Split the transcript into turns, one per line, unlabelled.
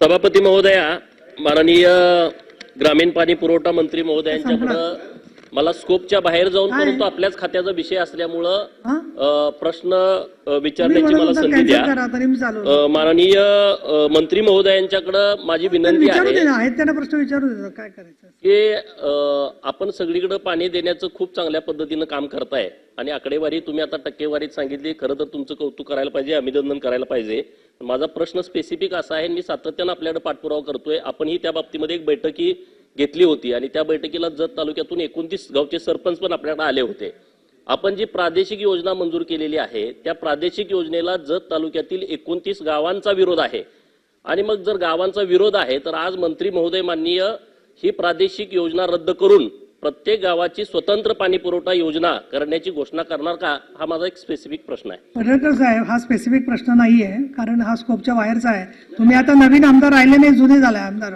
सभापती महोदया माननीय ग्रामीण पाणी पुरवठा मंत्री महोदयांच्याकडं मला स्कोपच्या बाहेर जाऊन? परंतु आपल्याच खात्याचा विषय असल्यामुळं प्रश्न विचारण्याची मला संधी द्या. माननीय मंत्री महोदयांच्याकडं माझी विनंती आहे
प्रश्न विचारू काय करायचं
की आपण सगळीकडे पाणी देण्याचं खूप चांगल्या पद्धतीनं काम करताय आणि आकडेवारी तुम्ही आता टक्केवारीत सांगितली खरं तर तुमचं कौतुक करायला पाहिजे अभिनंदन करायला पाहिजे. माझा प्रश्न स्पेसिफिक असा आहे मी सातत्यानं आपल्याकडे पाठपुरावा करतोय. आपणही त्या बाबतीमध्ये एक बैठकी घेतली होती आणि त्या बैठकीला जत तालुक्यातून एकोणतीस गावचे सरपंच पण आपल्याकडे आले होते. आपण जी प्रादेशिक योजना मंजूर केलेली आहे त्या प्रादेशिक योजनेला जत तालुक्यातील एकोणतीस गावांचा विरोध आहे. आणि मग जर गावांचा विरोध आहे तर आज मंत्री महोदय माननीय ही प्रादेशिक योजना रद्द करून प्रत्येक गावाची स्वतंत्र पाणी पुरवठा योजना करण्याची घोषणा करणार का? हा माझा एक स्पेसिफिक प्रश्न आहे.
पडळकर साहेब हा स्पेसिफिक प्रश्न नाहीये कारण हा स्कोपच्या बाहेरचा आहे. तुम्ही आता नवीन आमदार राहिले नाही जुने झाला आमदार